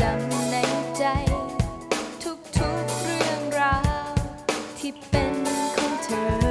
จำในใจทุกๆเรื่องราวที่เป็นของเธอ